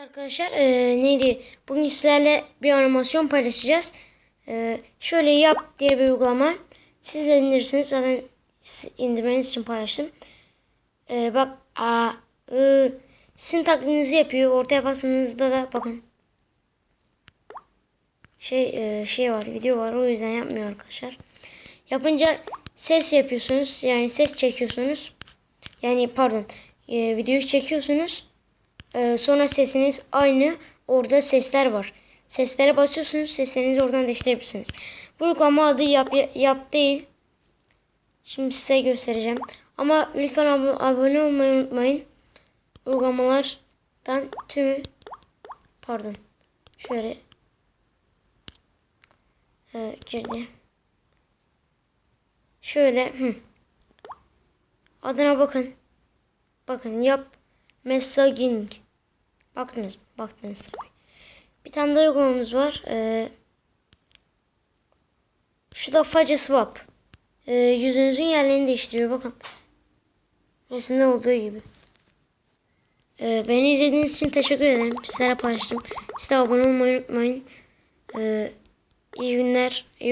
Arkadaşlar eee, neydi? Bugün sizlerle bir animasyon paylaşacağız. Eee, şöyle yap diye bir uygulama. Siz de indirirsiniz. Zaten indirmeniz için paylaştım. Eee, bak a, ı, sizin taklidinizi yapıyor. Ortaya bastığınızda da bakın. Şey eee, şey var video var o yüzden yapmıyor arkadaşlar. Yapınca ses yapıyorsunuz. Yani ses çekiyorsunuz. Yani pardon eee, videoyu çekiyorsunuz. Ee, sonra sesiniz aynı. Orada sesler var. Seslere basıyorsunuz. Seslerinizi oradan değiştirebilirsiniz. Bu uygulama adı yap, yap değil. Şimdi size göstereceğim. Ama lütfen ab- abone olmayı unutmayın. Uygulamalardan tümü pardon. Şöyle ee, girdi. Şöyle hı. adına bakın. Bakın yap messaging. Baktınız mı? Baktınız tabii. Bir tane daha uygulamamız var. Ee, şu da Face Swap. Ee, yüzünüzün yerlerini değiştiriyor. Bakın. Resimde olduğu gibi. Ee, beni izlediğiniz için teşekkür ederim. Sizlere paylaştım. Siz de abone olmayı unutmayın. Ee, iyi günler. iyi